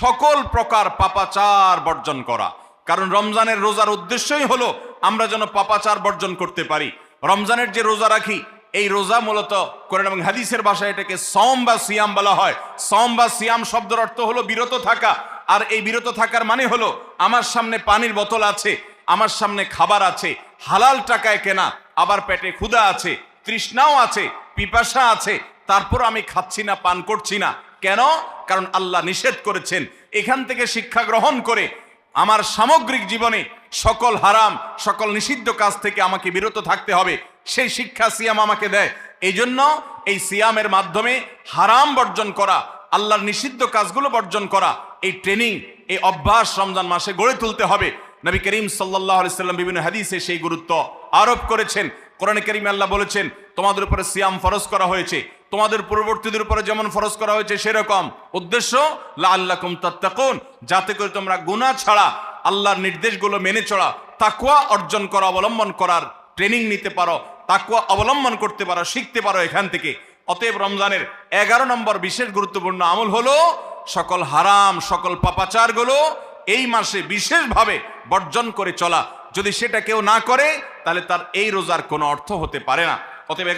সকল প্রকার পাপাচার বর্জন করা। কারণ রমজানের রোজার উদ্দেশ্যই হলো আমরা যেন পাপাচার বর্জন করতে পারি। রমজানের যে রোজা রাখি, এই রোজা মূলত কোরআন এবং হাদিসের ভাষায় এটাকে সম বা সিয়াম বলা হয়। সম বা সিয়াম শব্দের অর্থ হলো বিরত থাকা। আর এই বিরত থাকার মানে হলো আমার সামনে পানির বোতল আছে, আমার সামনে খাবার আছে, হালাল টাকায় কেনা, আবার পেটে ক্ষুধা আছে, তৃষ্ণাও আছে, পিপাসা আছে, তারপর আমি খাচ্ছি না, পান করছি না। কেন? কারণ আল্লাহ নিষেধ করেছেন। এখান থেকে শিক্ষা গ্রহণ করে আমার সামগ্রিক জীবনে সকল হারাম, সকল নিষিদ্ধ কাজ থেকে আমাকে বিরত থাকতে হবে। সেই শিক্ষা সিয়াম আমাকে দেয়। এই জন্য এই সিয়ামের মাধ্যমে হারাম বর্জন করা, আল্লাহর নিষিদ্ধ কাজগুলো বর্জন করা, এই ট্রেনিং, এই অভ্যাস রমজান মাসে গড়ে তুলতে হবে। নবী করিম সাল্লাহ সাল্লাম বিভিন্ন হাদিসে সেই গুরুত্ব আরোপ করেছেন। কোরআনে করিম আল্লাহ বলেছেন, তোমাদের উপরে সিয়াম ফরজ করা হয়েছে। তোমাদের পূর্ববর্তীদের উপরে যেমন ফরজ করা হয়েছে, সেরকম। উদ্দেশ্য লা আল্লাকুম তাত্তাকুন। যাতে করে তোমরা গুনাহ ছাড়া, আল্লাহর নির্দেশগুলো মেনে চলা তাকুয়া অর্জন করা, অবলম্বন করার ট্রেনিং নিতে পারো তাকুয়া অবলম্বন করতে পারো, শিখতে পারো এখান থেকে। অতএব রমজানের এগারো নম্বর বিশেষ গুরুত্বপূর্ণ আমল হলো, সকল হারাম, সকল পাপাচারগুলো এই মাসে বিশেষভাবে বর্জন করে চলা। যদি সেটা কেউ না করে, তাহলে তার এই রোজার কোনো অর্থ হতে পারে না। অতএব